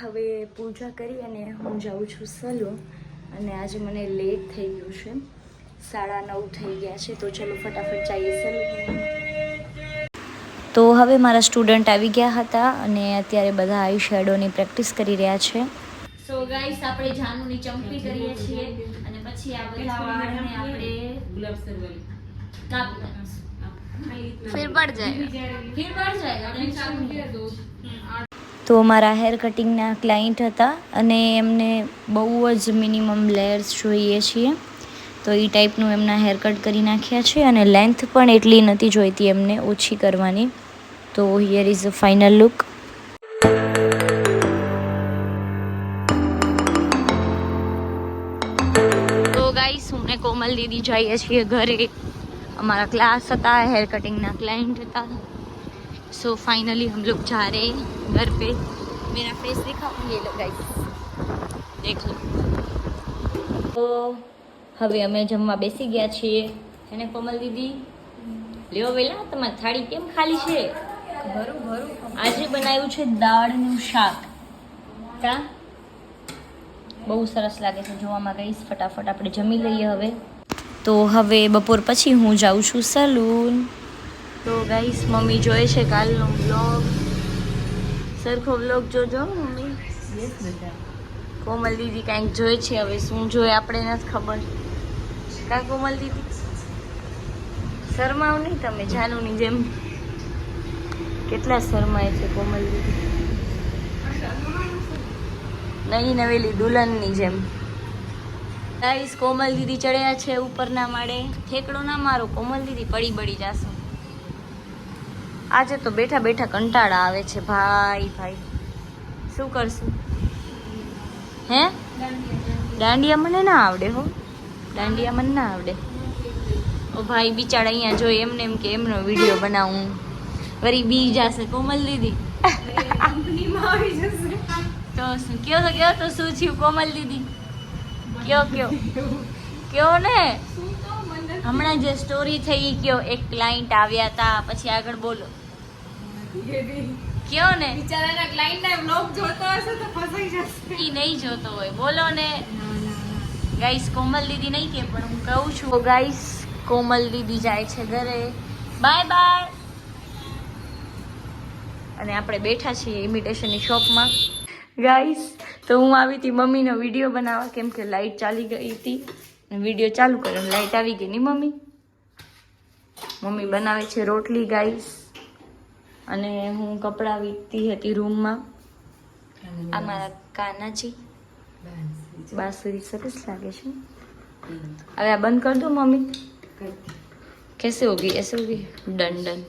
હવે પૂજા કરી અને હું જાઉં છું સલૂન અને આજે મને લેટ થઈ ગયું છે. સાડા નવ થઈ ગયા છે, તો ચલો ફટાફટ જઈએ સલૂન તો હવે મારા સ્ટુડન્ટ આવી ગયા હતા અને અત્યારે બધા આઈ શેડોની પ્રેક્ટિસ કરી રહ્યા છે. સો ગાઈસ આપણે જાનુની ચંપી કરીએ છીએ પછી આ બધા વાળને આપણે ગુલાબ સરવાળી કાપ ફિર પડ જાય. ફિર પડ જાય. તો મારા હેર કટિંગના ક્લાયન્ટ હતા અને એમને બહુ જ મિનિમમ લેયર્સ જોઈએ છીએ. તો એ ટાઈપનું એમના હેર કટ કરી નાખ્યા છે અને લેન્થ પણ એટલી નથી જોઈતી એમને ઓછી કરવાની. તો here is a final look guys હું ને કોમલ દીદી જઈએ છીએ ઘરે हमारा क्लास था हेयर कटिंग ना क्लाइंट था सो फाइनली हम लोग जा रहे हैं घर पे मेरा फेस दिखाओ ये लो गाइस देख लो તો હવે અમે જમવા બેસી ગયા છીએ એને કોમલ દીદી લ્યો વેલા તમારી થાળી કેમ ખાલી છે भरू भरू આજે બનાવ્યું છે દાળનું શાક કા બહુ સરસ લાગે છે જોવામાં ગઈશ ફટાફટ આપણે જમી લઈએ હવે. તો હવે બપોર પછી હું જાઉં છું સલૂન. તો ગાઈસ મમ્મી જોઈએ છે કાલનો બ્લોગ સરખો બ્લોગ જોજો મમ્મી. કોમલ દીદી કાંઈક જોઈએ છે હવે શું જોઈ આપણે નથી ખબર. કાં કોમલ દીદી? શરમાવ નહીં તમે જાનુની જેમ. કેટલા શરમાય છે કોમલ દીદી? નહીં નવેલી દુલ્હનની જેમ. ગાઈસ કોમલ દીદી ચડ્યા છે ઉપરના માળે. ઠેકડો ના મારો, કોમલ દીદી પડી બળી જાશો. આજે તો બેઠા બેઠા કંટાળા આવે છે. ભાઈ ભાઈ. શું કરશું? હે? દાંડિયા મને ના આવડે હો. દાંડિયા મને ના આવડે. ઓ ભાઈ, બિચારા અહીંયા જોઈ એમને એમ કે એમનો વીડિયો બનાવું. વરી બી જાશે કોમલ દીદી. તો શું? કયો તો કયો તો શું થયું? કોમલ દીદી. કયો કયો? કયો ને? હમણાં જે સ્ટોરી થઈ કયો એક ક્લાયન્ટ આવ્યા હતા પછી આગળ બોલો. કયો ને? બિચારાના ક્લાયન્ટ ને વ્લોગ જોતો હશે તો ફસાઈ જશે. ઈ નહીં જોતો હોય. બોલો ને. ગાઈસ કોમલ દીદી નહીં કે પણ હું કહું છું. ગાઈસ કોમલ દીદી જાય છે ઘરે. બાય બાય અને આપણે બેઠા છીએ ઇમિટેશનની શોપમાં ગાઈસ તો હું આવી હતી મમ્મીનો વીડિયો બનાવવા કેમ કે લાઇટ ચાલી ગઈ હતી. વીડિયો ચાલુ કર્યો લાઇટ આવી ગઈ. નહીં મમ્મી? મમ્મી બનાવે છે રોટલી ગાઈસ અને હું કપડાં વીકતી હતી રૂમમાં આ મારા કાનાજી બાસુરી સરસ લાગે છે. હવે આ બંધ કર દો મમ્મી. કેસે હોગી એસે હોગી ડન ડન.